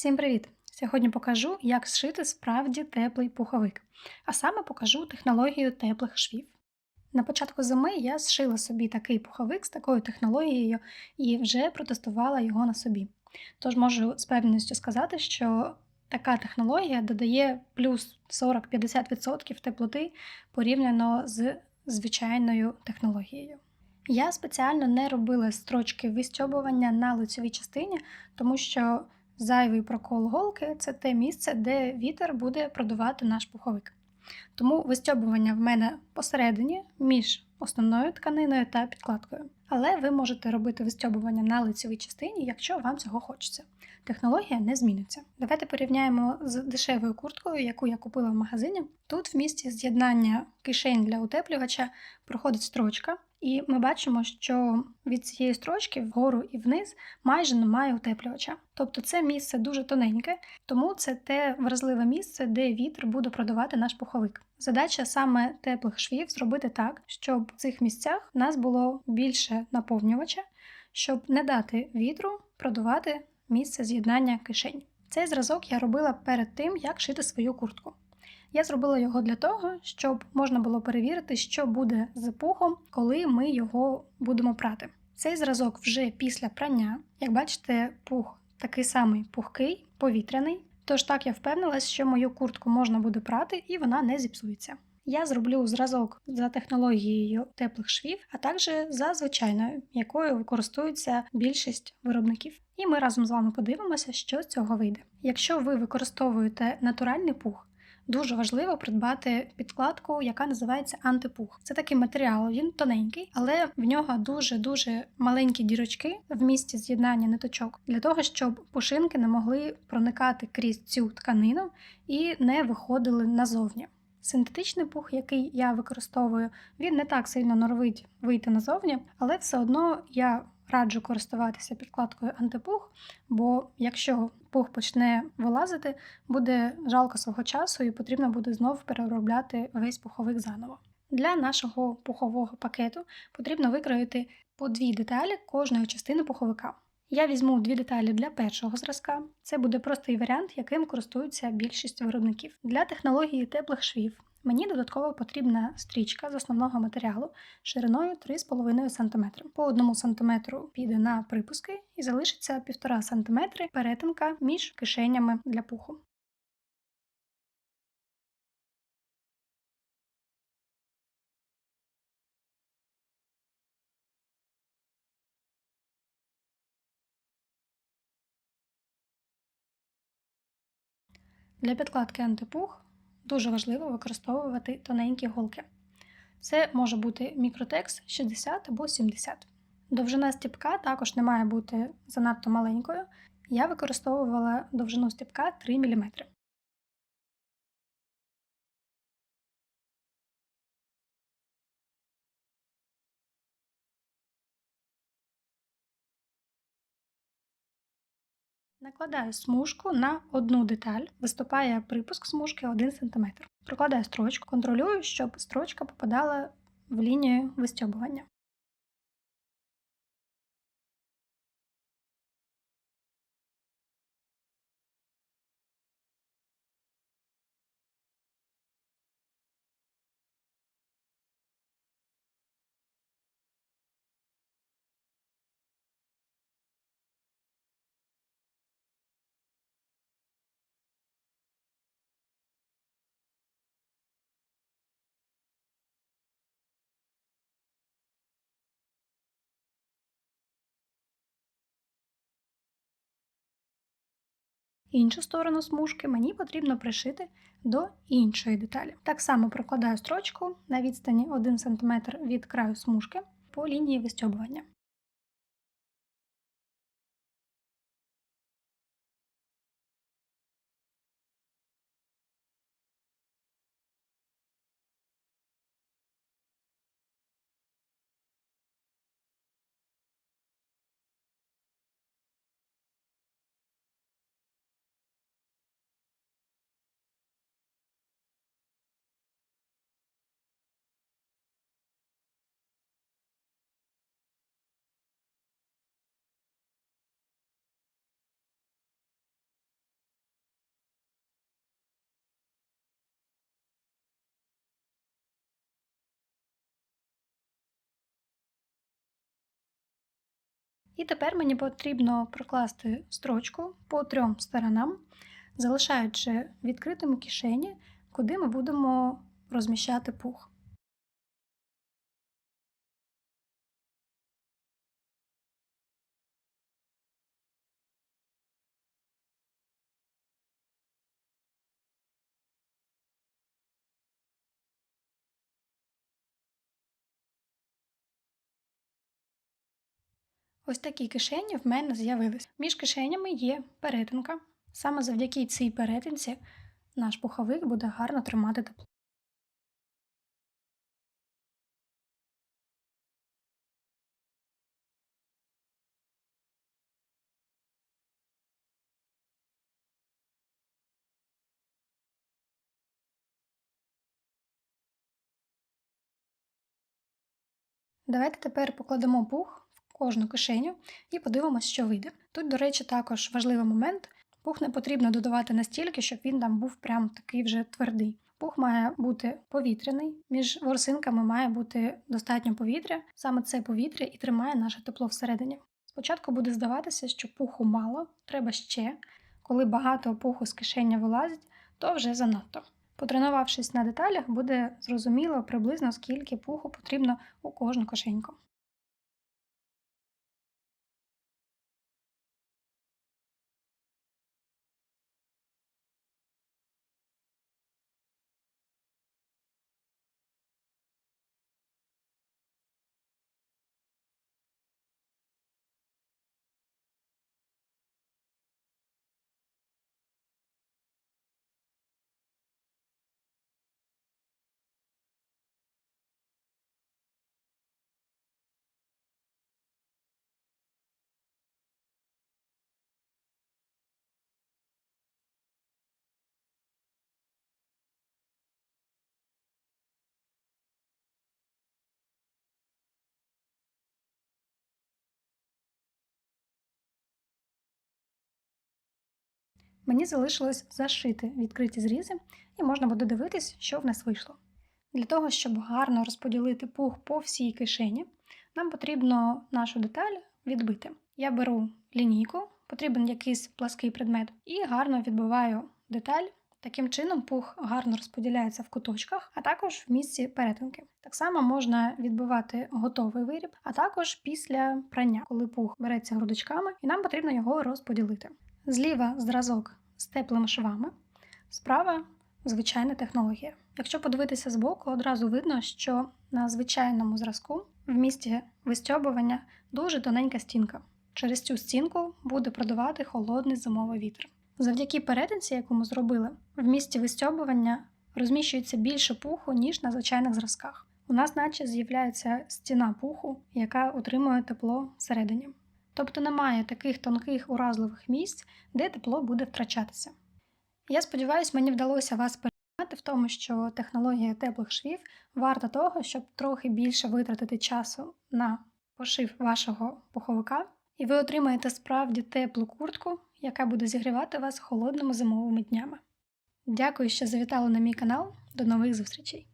Всім привіт! Сьогодні покажу, як зшити справді теплий пуховик, а саме покажу технологію теплих швів. На початку зими я зшила собі такий пуховик з такою технологією і вже протестувала його на собі. Тож можу з певністю сказати, що така технологія додає плюс 40-50% теплоти порівняно з звичайною технологією. Я спеціально не робила строчки вистьобування на лицевій частині, тому що Зайвий прокол голки це те місце, де вітер буде продувати наш пуховик. Тому вистьобування в мене посередині між основною тканиною та підкладкою. Але ви можете робити вистьобування на лицевій частині, якщо вам цього хочеться. Технологія не зміниться. Давайте порівняємо з дешевою курткою, яку я купила в магазині. Тут в місці з'єднання кишень для утеплювача проходить строчка, і ми бачимо, що від цієї строчки вгору і вниз майже немає утеплювача. Тобто це місце дуже тоненьке, тому це те вразливе місце, де вітер буде продавати наш пуховик. Задача саме теплих швів зробити так, щоб в цих місцях в нас було більше наповнювача, щоб не дати вітру продувати місце з'єднання кишень. Цей зразок я робила перед тим, як шити свою куртку. Я зробила його для того, щоб можна було перевірити, що буде з пухом, коли ми його будемо прати. Цей зразок вже після прання, як бачите, пух такий самий пухкий, повітряний. Тож так я впевнилась, що мою куртку можна буде прати і вона не зіпсується. Я зроблю зразок за технологією теплих швів, а також за звичайною, якою використовується більшість виробників. І ми разом з вами подивимося, що з цього вийде. Якщо ви використовуєте натуральний пух, Дуже важливо придбати підкладку, яка називається антипух. Це такий матеріал, він тоненький, але в нього дуже-дуже маленькі дірочки в місці з'єднання ниточок для того, щоб пушинки не могли проникати крізь цю тканину і не виходили назовні. Синтетичний пух, який я використовую, він не так сильно норовить вийти назовні, але все одно я раджу користуватися підкладкою антипух, бо якщо пух почне вилазити, буде жалко свого часу і потрібно буде знову переробляти весь пуховик заново. Для нашого пухового пакету потрібно викроїти по дві деталі кожної частини пуховика. Я візьму дві деталі для першого зразка. Це буде простий варіант, яким користуються більшість виробників. Для технології теплих швів Мені додатково потрібна стрічка з основного матеріалу шириною 3,5 см. По 1 см піде на припуски і залишиться 1,5 см перетинка між кишенями для пуху. Для підкладки антипух Дуже важливо використовувати тоненькі голки. Це може бути мікротекс 60 або 70. Довжина стіпка також не має бути занадто маленькою. Я використовувала довжину стіпка 3 мм. Накладаю смужку на одну деталь, виступає припуск смужки 1 см. Прокладаю строчку, контролюю, щоб строчка попадала в лінію вистьобування. Іншу сторону смужки мені потрібно пришити до іншої деталі. Так само прокладаю строчку на відстані 1 см від краю смужки по лінії вистьобування. І тепер мені потрібно прокласти строчку по трьом сторонам, залишаючи відкритим кишені, куди ми будемо розміщати пух. Ось такі кишені в мене з'явились. Між кишенями є перетинка. Саме завдяки цій перетинці наш пуховик буде гарно тримати тепло. Давайте тепер покладемо пух кожну кишеню і подивимося, що вийде. Тут, до речі, також важливий момент. Пух не потрібно додавати настільки, щоб він там був прям такий вже твердий. Пух має бути повітряний, між ворсинками має бути достатньо повітря. Саме це повітря і тримає наше тепло всередині. Спочатку буде здаватися, що пуху мало, треба ще. Коли багато пуху з кишення вилазить, то вже занадто. Потренувавшись на деталях, буде зрозуміло приблизно скільки пуху потрібно у кожну кишеньку. Мені залишилось зашити відкриті зрізи, і можна буде дивитись, що в нас вийшло. Для того, щоб гарно розподілити пух по всій кишені, нам потрібно нашу деталь відбити. Я беру лінійку, потрібен якийсь плаский предмет, і гарно відбиваю деталь. Таким чином, пух гарно розподіляється в куточках, а також в місці перетинки. Так само можна відбивати готовий виріб, а також після прання, коли пух береться грудочками, і нам потрібно його розподілити. Зліва зразок з теплими швами, справа звичайна технологія. Якщо подивитися збоку, одразу видно, що на звичайному зразку в місці вистьобування дуже тоненька стінка. Через цю стінку буде продувати холодний зимовий вітер. Завдяки перетинці, яку ми зробили, в місці вистьобування розміщується більше пуху, ніж на звичайних зразках. У нас, наче, з'являється стіна пуху, яка утримує тепло всередині. Тобто немає таких тонких уразливих місць, де тепло буде втрачатися. Я сподіваюся, мені вдалося вас переконати в тому, що технологія теплих швів варта того, щоб трохи більше витратити часу на пошив вашого пуховика, і ви отримаєте справді теплу куртку, яка буде зігрівати вас холодними зимовими днями. Дякую, що завітали на мій канал. До нових зустрічей!